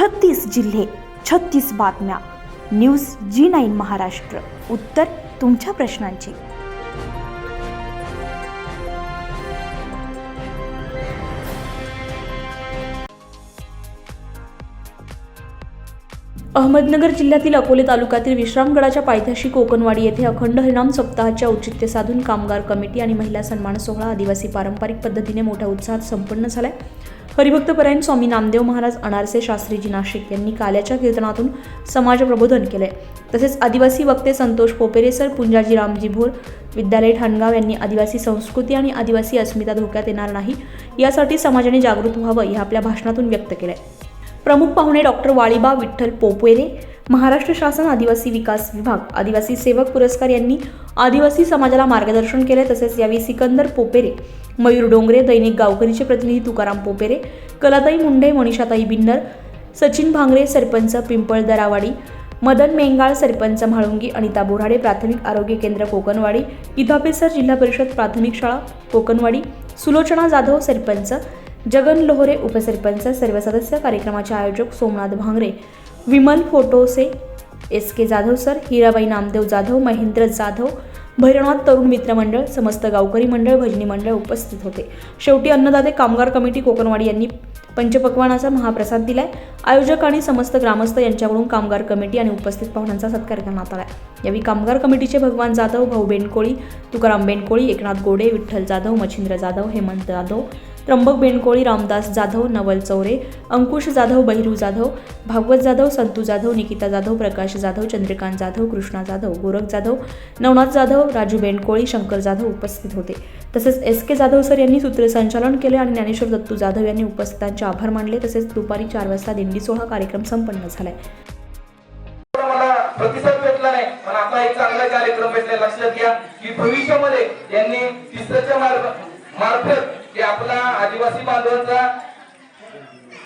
छत्तीस जिल्हे छत्तीस बातम्या. News G nine Maharashtra. उत्तर तुमच्या प्रश्नांची. अहमदनगर जिल्ह्यातील अकोले तालुक्यातील विश्रामगडाच्या पायथ्याशी कोकणवाडी येथे अखंड हरिणाम सप्ताहाचे औचित्य साधून कामगार कमिटी आणि महिला सन्मान सोहळा आदिवासी पारंपरिक पद्धतीने मोठ्या उत्साहात संपन्न झालाय. हरिभक्तपरायण स्वामी नामदेव महाराज अनारसे शास्त्रीजी नाशिक यांनी काल्याच्या कीर्तनातून समाज प्रबोधन केले. तसेच आदिवासी वक्ते संतोष पोपेरे सर पुंजाजी रामजी भोर विद्यालय ठाणगाव यांनी आदिवासी संस्कृती आणि आदिवासी अस्मिता धोक्यात येणार नाही यासाठी समाजाने जागृत व्हावं हे आपल्या भाषणातून व्यक्त केलंय. प्रमुख पाहुणे डॉक्टर वाळीबा विठ्ठल पोपेरे महाराष्ट्र शासन आदिवासी विकास विभाग. आदिवासी सेवक पुरस्कार यांनी आदिवासी समाजाला मार्गदर्शन केले तसेच यावेळी सिकंदर पोपेरे मयूर डोंगरे दैनिक गावकरीचे प्रतिनिधी तुकाराम पोपेरे कलाताई मुंडे मनीषाताई बिन्नर सचिन भांगरे सरपंच पिंपळ दरावाडी मदन मेंगाळ सरपंच म्हाळुंगी अनिता बोराडे प्राथमिक आरोग्य केंद्र कोकणवाडी इथापेसर जिल्हा परिषद प्राथमिक शाळा कोकणवाडी सुलोचना जाधव सरपंच जगन लोहरे उपसरपंच सर्व सदस्य कार्यक्रमाचे आयोजक Somnath Bhangre Vimal फोटोसे S K Jadhav sir Hirabai Namdev Jadhav Mahendra Jadhav Bhairavnath तरुण मित्रमंडळ समस्त गावकरी मंडळ भजनी मंडळ उपस्थित होते. शेवटी अन्नदाते कामगार कमिटी कोकणवाडी यांनी पंचपक्वानाचा महाप्रसाद दिलाय. आयोजक आणि समस्त ग्रामस्थ यांच्याकडून कामगार कमिटी आणि उपस्थित पाहुण्यांचा सत्कार करण्यात आला यावेळी कामगार कमिटीचे भगवान जाधव भाऊ बेनकोळी तुकाराम बेनकोळी एकनाथ गोडे विठ्ठल जाधव मच्छिंद्र जाधव हेमंत जाधव त्र्यंबक बेणकोळी रामदास जाधव नवल चौरे अंकुश जाधव बहिरू जाधव भागवत जाधव संतू जाधव निकिता जाधव प्रकाश जाधव चंद्रकांत जाधव कृष्णा जाधव गोरख जाधव नवनाथ जाधव राजू बेणकोळी शंकर जाधव उपस्थित होते. तसेच एस के जाधव सर यांनी सूत्रसंचालन केले आणि ज्ञानेश्वर दत्तू जाधव यांनी उपस्थितांचे आभार मानले. तसेच दुपारी चार वाजता दिंडी सोहळा कार्यक्रम संपन्न झालाय. प्रतिसाद भेटला नाही. पण एक चांगला कार्यक्रम भेटला. लक्षात घ्या की भविष्यामध्ये यांनी तिसऱ्याच्या मार्फत की आपला आदिवासी बांधवांचा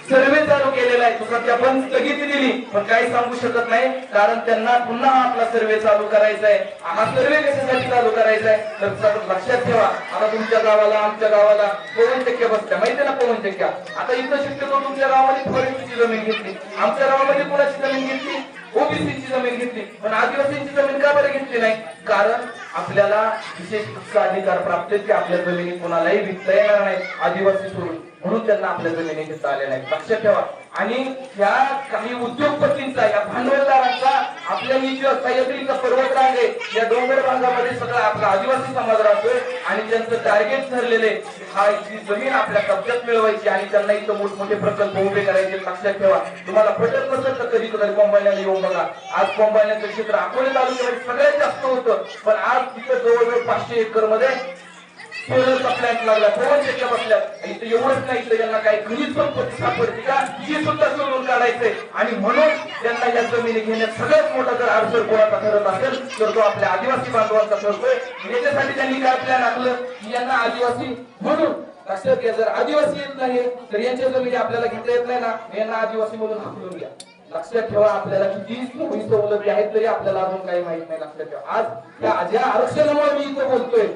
सर्वे चालू केलेला आहे. तसं सध्या पण स्थगिती दिली. पण काही सांगू शकत नाही कारण त्यांना पुन्हा आपला सर्वे चालू करायचा आहे. हा सर्वे कशासाठी चालू करायचा आहे? तर लक्षात ठेवा. आता तुमच्या गावाला आमच्या गावाला पवन टक्के बसत्या माहिती ना पवन टक्क्या? आता इथं शक्यतो तुमच्या गावामध्ये फॉरेस्टची जमीन घेतली. आमच्या गावामध्ये कोणाची जमीन घेतली? ओबीसीची जमीन घेतली. पण आदिवासींची जमीन का बरं घेतली? नाही. कारण आपल्याला विशेष हक्क अधिकार प्राप्त आहेत की आपल्या जमिनी कोणालाही विकता येणार नाही. आदिवासी सोडून. म्हणून त्यांना आपल्या जमिनी घेता आल्या नाहीत लक्षात ठेवा. आणि ह्या काही उद्योगपतींचा या भांडवलदारांचा आपल्या ही जी सह्याद्रीचा पर्वत रांग आहे या डोंगर भागामध्ये सगळा आपला आदिवासी समाज राहतोय. आणि त्यांचं टार्गेट ठरलेले हा जी जमीन आपल्या कब्जात मिळवायची आणि त्यांना इथं मोठमोठे प्रकल्प उभे करायचे लक्षात ठेवा. तुम्हाला पटत नसेल तर कधी येऊन बघा. आज कोंबाळण्याचं क्षेत्र अकोले तालुक्यामध्ये सगळ्यात जास्त होतं. पण आज तिथं जवळजवळ पाचशे एकरमध्ये सोलरचा प्लॅन्ट लागला. पवन चक्क्या बसल्या. इथं एवढंच नाही इथं यांना काही घरी संपत्ती सापडते का? ती सुद्धा शोधून काढायचंय. आणि म्हणून त्यांना या जमिनी घेण्यात सगळ्यात मोठा जर अडचण कोणाचा ठरत असेल तर तो आपल्या आदिवासी बांधवांचा ठरतोय. याच्यासाठी त्यांनी काय प्लॅन आखलं? की यांना आदिवासी म्हणून लक्षात घ्या जर आदिवासी येत नाही तर यांच्या जमिनी आपल्याला घेता येत नाही ना? यांना आदिवासी म्हणून हाकलून घ्या. लक्षात ठेवा आपल्याला किती सोयी सवलती आहेत तरी आपल्याला अजून काही माहीत नाही. लक्षात ठेवा. आज त्या ज्या आरक्षणामुळे मी इथं बोलतोय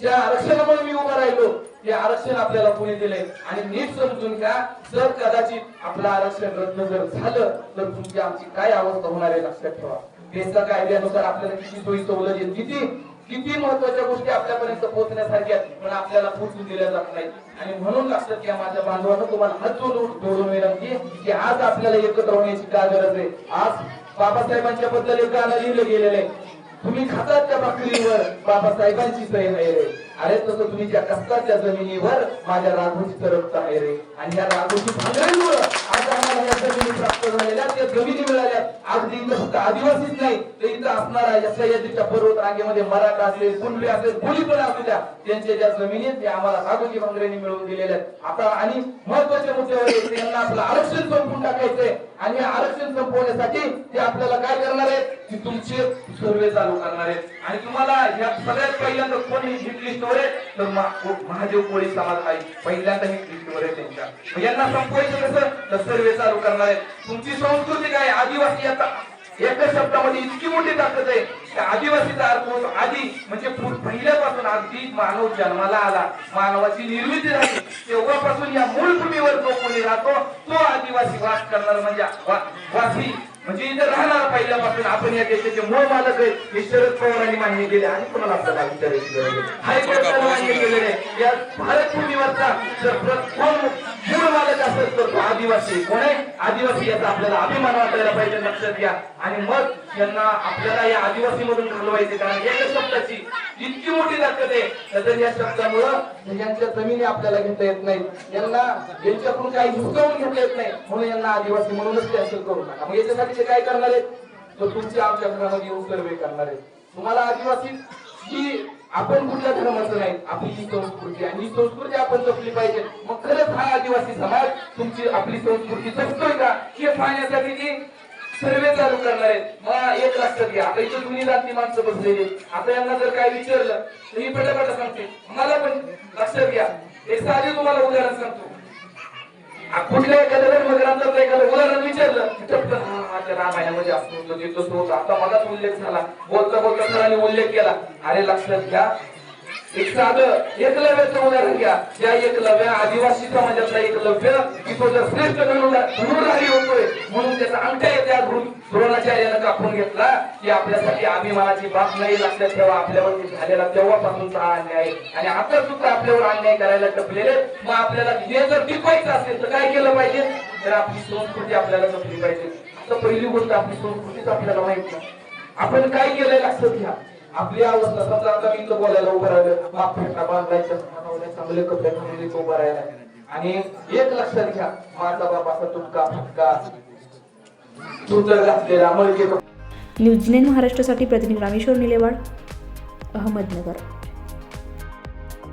ज्या आरक्षणामुळे मी उभा राहिलो ते आरक्षण आपल्याला कोणी दिले आणि नीट समजून घ्या जर कदाचित आपलं आरक्षण रद्द जर झालं तर तुमची आमची काय अवस्था होणार आहे लक्षात ठेवा. देशच्या कायद्यानुसार आपल्याला किती सोयी सवलत किती किती महत्त्वाच्या गोष्टी आपल्यापर्यंत पोहोचण्यासारख्या आहेत, पण आपल्याला पोहोचून दिल्या जात नाही. आणि म्हणून लक्षात घ्या माझ्या बांधवांना तुम्हाला हात जोडून जोडून विनंती की आज आपल्याला एकत्र होण्याची काय गरज आहे? आज बाबासाहेबांच्या बद्दल एक गाणं लिहिलं गेलेलं आहे. तुम्ही खातात त्या भाकरीवर बाबासाहेबांची सही नाही रे. अरे तसं तुम्ही ज्या कष्टाच्या जमिनीवर माझ्या राघोची तरफ आहे रे. आणि या राघोची भांगड्यांमुळे जमिनी प्राप्त झालेल्या त्या जमिनी मिळाल्या अगदी इथं फक्त आदिवासीच नाही तर इथं असणारा या सह्याद्रीच्या पर्वत रांगेमध्ये मराठा असेल कुणबी असेल कोणी पण असू द्या त्यांच्या ज्या जमिनी आहेत आम्हाला मिळवून दिलेल्या आहेत आता आणि महत्त्वाच्या मुद्द्यावर येते यांना आपलं आरक्षण संपून टाकायचंय. आणि आरक्षण संपवण्यासाठी ते आपल्याला काय करणार आहेत? की तुमचे सर्वे चालू करणार आहेत. आणि तुम्हाला या सगळ्यात पहिल्यांदा कोणी हिट लिस्टवर आहे? तर महादेव कोळी समाज आहे. पहिल्यांदा हिट लिस्टवर आहे त्यांच्या. यांना संपवायचं कसं? तर सर्वे चालू करणार आहेत. तुमची संस्कृती काय? आदिवासी आता एका शब्दामध्ये इतकी मोठी ताकद आहे की आदिवासीचा अर्थ होतो आधी म्हणजे पहिल्यापासून अगदी मानव जन्माला आला. मानवाची निर्मिती झाली. तेव्हापासून या मूळ भूमीवर जो कोणी राहतो तो आदिवासी वास करणार म्हणजे वासी. म्हणजे इथे राहणार पहिल्यापासून. आपण या देशाचे मूळ मालक आहे. हे शरद पवारांनी मान्य केले. आणि कोणाला आपल्याला विचारायची गरज आहे हायकोर्टाने मान्य केलेले. या भारत भूमीवरचा जर प्र- कोण मूळ मालक असेल तर तो आदिवासी. कोण? आहे आदिवासी याचा आपल्याला अभिमान वाटायला पाहिजे लक्षात घ्या. आणि मग यांना आपल्याला या आदिवासी मधून घालवायचे कारण एका शब्दाची इतकी मोठी ताकद आहे तर या शब्दामुळं यांच्या जमिनी आपल्याला घेता येत नाही यांना यांच्याकडून काही हुसकावून घेता येत नाही. म्हणून यांना आदिवासी म्हणूनच कॅन्सल करू नका. मग याच्यासाठी ते काय करणार आहेत? तर तुमच्या आमच्या घरामध्ये येऊन सर्वे करणार आहेत. तुम्हाला आदिवासी आपण कुठल्या धर्माचं नाही आपली ही संस्कृती आणि ही संस्कृती आपण जपली पाहिजे. मग खरंच हा आदिवासी समाज तुमची आपली संस्कृती जपतोय का? हे पाहण्यासाठी जी सर्वे चालू करणार आहेत. मग एक लक्षात घ्या आता इथे जुनी जाती माणसं बसलेली आता यांना जर काय विचारलं तर ही पटापटा सांगते. मला पण लक्षात घ्या. हे साधे तुम्हाला उदाहरण सांगतो. कुठल्या एखाद्या धर्मग्रंथाचं एखादं उदाहरण विचारलं की हा, हा, रामायणामध्ये असं तिथं तसं आता मलाच उल्लेख झाला. बोलता बोलता सरांनी उल्लेख केला. अरे लक्षात घ्या. एक साधं एकलव्याचं उदाहरण घ्या. त्या एकलव्या आदिवासी समाजातला एकलव्य की तो जर श्रेष्ठ धनुर्धारी होतोय म्हणून त्याचा अंगठ्या द्रोणाचार्यानं कापून घेतला की आपल्यासाठी अभिमानाची बाब नाही लक्षात ठेवा आपल्यावरती झालेला तेव्हापासूनचा अन्याय आहे. आणि आता सुद्धा आपल्यावर अन्याय करायला टपलेले मग आपल्याला हे जर टिपायचं असेल तर काय केलं पाहिजे? तर आपली संस्कृती आपल्याला जपली पाहिजे. आता पहिली गोष्ट आपली संस्कृतीच आपल्याला माहीत नाही. आपण काय केलंय लक्षात घ्या. आपली अवस्था समजा आता मी इथं बोलायला उभं राहिलं. बाप फेटा बांधायचं चांगले कपडे उभं राहिला आणि एक लक्षात घ्या. माझा बाप असा तुटका फटका. धोतर घातलेला मळके न्यूज महाराष्ट्रासाठी प्रतिनिधी रामेश्वर निलेवाड अहमदनगर.